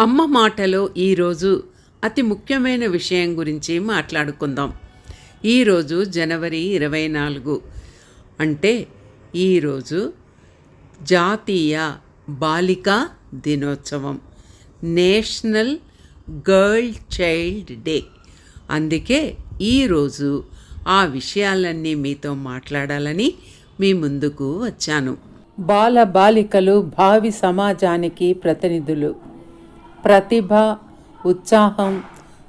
అమ్మ మాటలో ఈరోజు అతి ముఖ్యమైన విషయం గురించి మాట్లాడుకుందాం. ఈరోజు జనవరి ఇరవై నాలుగు. అంటే ఈరోజు జాతీయ బాలికా దినోత్సవం. National girl child day. అందుకే ఈరోజు ఆ విషయాలన్నీ మీతో మాట్లాడాలని మీ ముందుకు వచ్చాను. బాల బాలికలు భావి సమాజానికి ప్రతినిధులు. ప్రతిభ ఉత్సాహం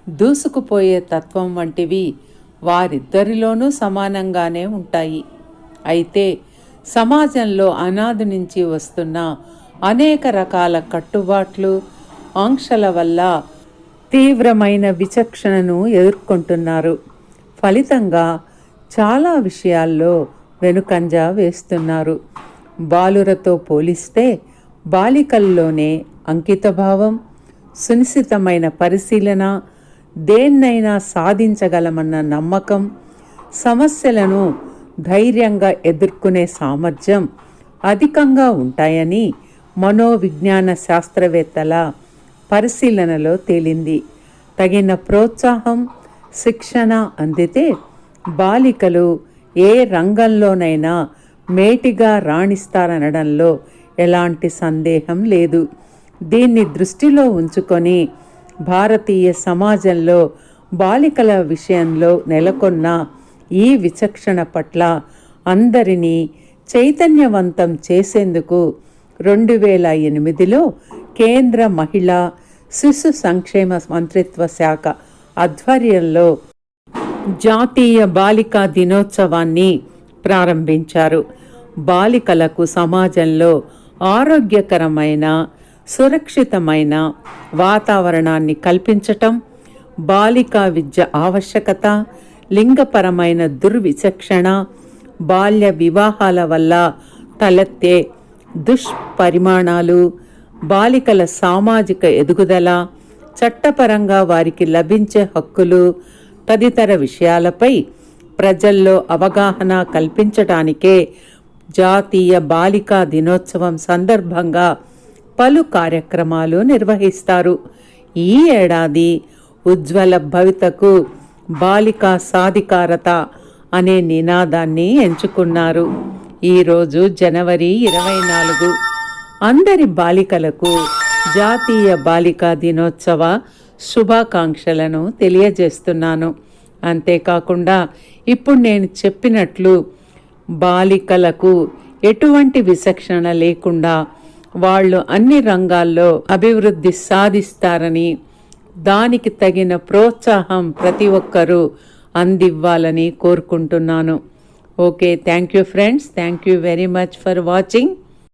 దూసుకుపోయే తత్వం వంటివి వారిద్దరిలోనూ సమానంగానే ఉంటాయి. అయితే సమాజంలో అనాది నుంచి వస్తున్న అనేక రకాల కట్టుబాట్లు ఆంక్షల వల్ల తీవ్రమైన విచక్షణను ఎదుర్కొంటున్నారు. ఫలితంగా చాలా విషయాల్లో వెనుకంజ వేస్తున్నారు. బాలురతో పోలిస్తే బాలికల్లోనే అంకితభావం సునిశ్చితమైన పరిశీలన దేన్నైనా సాధించగలమన్న నమ్మకం సమస్యలను ధైర్యంగా ఎదుర్కొనే సామర్థ్యం అధికంగా ఉంటాయని మనోవిజ్ఞాన శాస్త్రవేత్తల పరిశీలనలో తేలింది. తగిన ప్రోత్సాహం శిక్షణ అందితే బాలికలు ఏ రంగంలోనైనా మేటిగా రాణిస్తారనడంలో ఎలాంటి సందేహం లేదు. దీన్ని దృష్టిలో ఉంచుకొని భారతీయ సమాజంలో బాలికల విషయంలో నెలకొన్న ఈ విచక్షణ పట్ల అందరినీ చైతన్యవంతం చేసేందుకు రెండు వేల ఎనిమిదిలో కేంద్ర మహిళా శిశు సంక్షేమ మంత్రిత్వ శాఖ ఆధ్వర్యంలో జాతీయ బాలికా దినోత్సవాన్ని ప్రారంభించారు. బాలికలకు సమాజంలో ఆరోగ్యకరమైన సురక్షితమైన వాతావరణాన్ని కల్పించటం బాలికా విద్య ఆవశ్యకత లింగపరమైన దుర్విచక్షణ బాల్య వివాహాల వల్ల తలెత్తే దుష్పరిమాణాలు బాలికల సామాజిక ఎదుగుదల చట్టపరంగా వారికి లభించే హక్కులు తదితర విషయాలపై ప్రజల్లో అవగాహన కల్పించటానికే జాతీయ బాలికా దినోత్సవం సందర్భంగా పలు కార్యక్రమాలు నిర్వహిస్తారు. ఈ ఏడాది ఉజ్వల భవితకు బాలికా సాధికారత అనే నినాదాన్ని ఎంచుకున్నారు. ఈరోజు జనవరి ఇరవై నాలుగు. అందరి బాలికలకు జాతీయ బాలికా దినోత్సవ శుభాకాంక్షలను తెలియజేస్తున్నాను. అంతేకాకుండా ఇప్పుడు నేను చెప్పినట్లు బాలికలకు ఎటువంటి విచక్షణ లేకుండా వాళ్ళు అన్ని రంగాల్లో అభివృద్ధి సాధిస్తారని దానికి తగిన ప్రోత్సాహం ప్రతి ఒక్కరూ అందివ్వాలని కోరుకుంటున్నాను. Okay thank you friends. Thank you very much for watching.